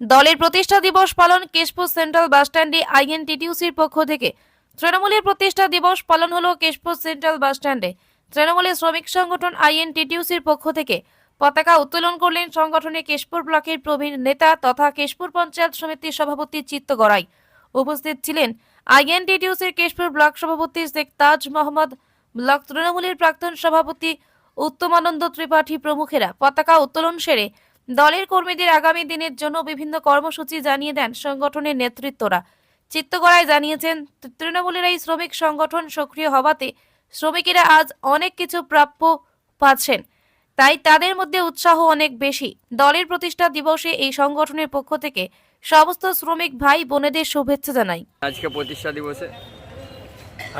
দলের প্রতিষ্ঠা দিবস পালন কেশপুর সেন্ট্রাল বাসস্ট্যান্ডে আইএনটিটিউসির পক্ষ থেকে। তৃণমূলের প্রতিষ্ঠা দিবস পালন হলো কেশপুর সেন্ট্রাল বাসস্ট্যান্ডে। তৃণমূলের শ্রমিক সংগঠন আইএনটিটিউসির পক্ষ থেকে পতাকা উত্তোলন করলেন সংগঠনের কেশপুর ব্লকের প্রবীণ নেতা তথা কেশপুর পঞ্চায়েত সমিতির সভাপতি চিত্ত গড়াই। উপস্থিত ছিলেন আইএনটিটিউসির কেশপুর ব্লক সভাপতি শেখ তাজ মোহাম্মদ, ব্লক তৃণমূলের প্রাক্তন সভাপতি উত্তমানন্দ ত্রিপাঠী প্রমুখেরা। পতাকা উত্তোলন সেরে দলের কর্মীদের আগামী দিনের জন্য বিভিন্ন কর্মসূচি জানিয়ে দেন সংগঠনের নেতৃত্বরা। চিত্তগড়ায় জানিয়েছেন তৃণমূলের এই শ্রমিক সংগঠন সক্রিয় হওয়াতে শ্রমিকেরা আজ অনেক কিছু প্রাপ্য পাচ্ছেন। তাই তাদের মধ্যে উৎসাহ অনেক বেশি। দলের প্রতিষ্ঠা দিবসে এই সংগঠনের পক্ষ থেকে সমস্ত শ্রমিক ভাই বোনেদের শুভেচ্ছা জানাই। আজকে প্রতিষ্ঠা দিবসে?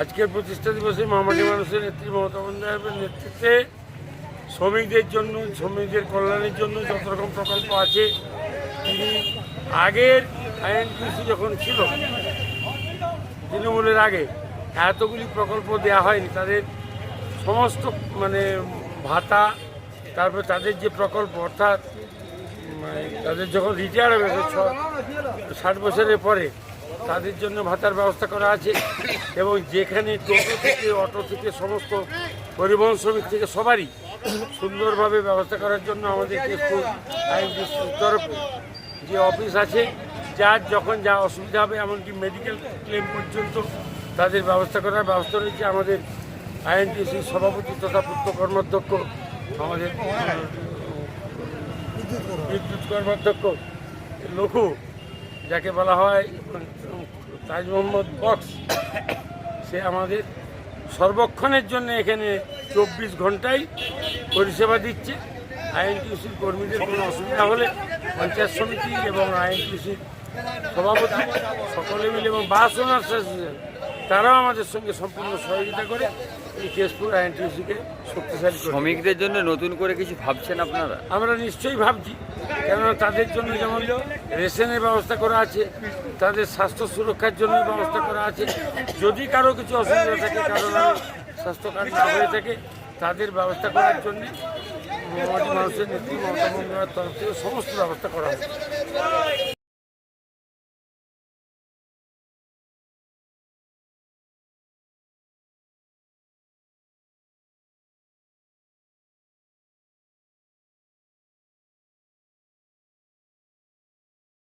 আজকের প্রতিষ্ঠা দিবসে মামাটি মানুষের নেত্রী মমতা বন্দ্যোপাধ্যায়ের নেতৃত্বে শ্রমিকদের জন্য, শ্রমিকদের কল্যাণের জন্য যত রকম প্রকল্প আছে, তিনি আগের আইএনটিসি যখন ছিল, তৃণমূলের আগে এতগুলি প্রকল্প দেওয়া হয়নি। তাদের সমস্ত মানে ভাতা, তারপর তাদের যে প্রকল্প, অর্থাৎ মানে তাদের যখন রিটায়ার হবে ষাট বছরের পরে, তাদের জন্য ভাতার ব্যবস্থা করা আছে এবং যেখানে টোটো থেকে, অটো থেকে সমস্ত পরিবহন শ্রমিক থেকে সবারই সুন্দরভাবে ব্যবস্থা করার জন্য আমাদের কেশপুর আইন তরফে যে অফিস আছে, যার যখন যা অসুবিধা হবে, এমনকি মেডিকেল ক্লেম পর্যন্ত তাদের ব্যবস্থা করার ব্যবস্থা রয়েছে। আমাদের আইএনটিসির সভাপতি তথা পূর্ত কর্মাধ্যক্ষ, আমাদের বিদ্যুৎ কর্মাধ্যক্ষ, লঘু, যাকে বলা হয় তাজ মোহাম্মদ বক্স, সে আমাদের সর্বক্ষণের জন্য এখানে চব্বিশ ঘন্টাই পরিষেবা দিচ্ছে আইএনটিউসির কর্মীদের কোনো অসুবিধা হলে পঞ্চায়েত সমিতি এবং আইএনটিউসির সভাপতি সকলে মিলে এবং বাস ওনার্স অ্যাসোসিয়েশন তারাও আমাদের সঙ্গে সম্পূর্ণ সহযোগিতা করে এই কেশপুর আইএনটিউসিকে শক্তিশালী করে শ্রমিকদের জন্য নতুন করে কিছু ভাবছেন আপনারা? আমরা নিশ্চয়ই ভাবছি কেননা তাদের জন্য যেমন রেশনের ব্যবস্থা করা আছে তাদের স্বাস্থ্য সুরক্ষার জন্য ব্যবস্থা করা আছে যদি কারও কিছু অসুবিধা থাকে কারও স্বাস্থ্য কার্ড না হয়ে থাকে তাদের ব্যবস্থা করার জন্য মোটামুটি মানুষের নেত্রী মমতা বন্দ্যোপাধ্যায়ের তরফ থেকে সমস্ত ব্যবস্থা করা হবে